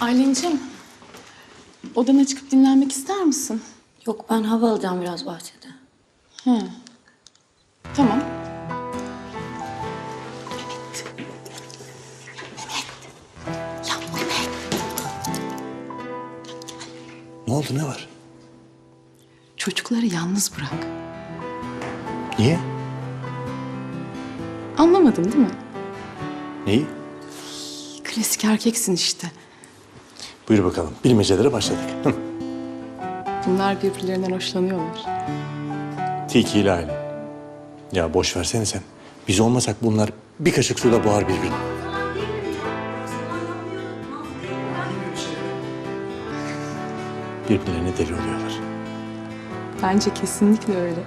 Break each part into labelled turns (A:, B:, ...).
A: Aylin'cim, odana çıkıp dinlenmek ister misin?
B: Yok ben hava alacağım biraz bahçede.
A: Hı. Tamam.
C: Ne oldu ne var?
A: Çocukları yalnız bırak.
C: Niye?
A: Anlamadın değil mi?
C: Neyi?
A: Klasik erkeksin işte.
C: Buyur bakalım. Bilmecelere başladık.
A: Bunlar birbirlerinden hoşlanıyorlar.
C: Tilki ile aile. Ya boş versene sen. Biz olmasak bunlar bir kaşık suda boğar birbirini. Birbirlerine deli oluyorlar.
A: Bence kesinlikle öyle.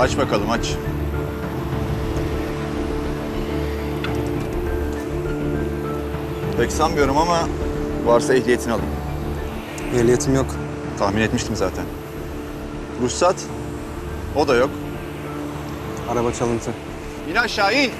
D: Aç bakalım aç. Pek sanmıyorum ama varsa ehliyetini alayım.
E: Ehliyetim yok.
D: Tahmin etmiştim zaten. Ruhsat? O da yok.
E: Araba çalıntı.
D: İn aşağı in.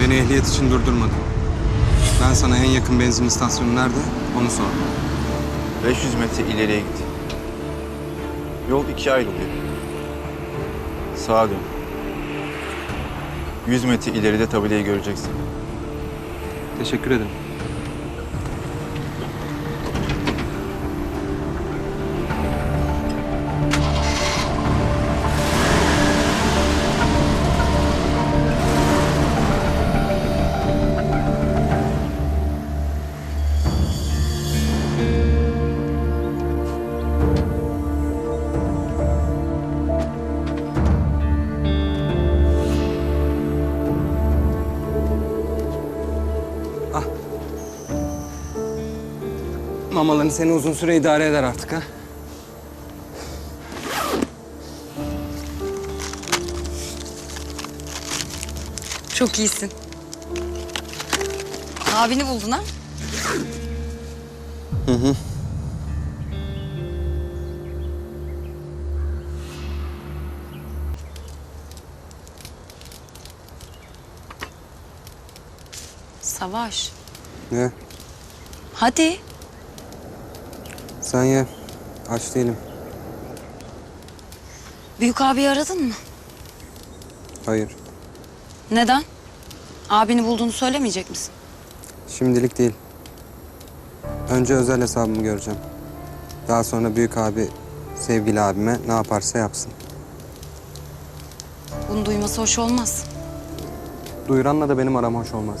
E: Beni ehliyet için durdurmadı. Ben sana en yakın benzin istasyonu nerede onu sordum.
D: 500 metre ileriye git. Yol ikiye ayrılıyor. Sağa dön. 100 metre ileride tabelayı göreceksin.
E: Teşekkür ederim. Mamaların seni uzun süre idare eder artık ha.
F: Çok iyisin. Abini buldun ha? Savaş.
E: Ne?
F: Hadi.
E: Sen ye. Aç değilim.
F: Büyük abi aradın mı?
E: Hayır.
F: Neden? Abini bulduğunu söylemeyecek misin?
E: Şimdilik değil. Önce özel hesabımı göreceğim. Daha sonra büyük abi sevgili abime ne yaparsa yapsın.
F: Bunu duyması hoş olmaz.
E: Duyuranla da benim aram hoş olmaz.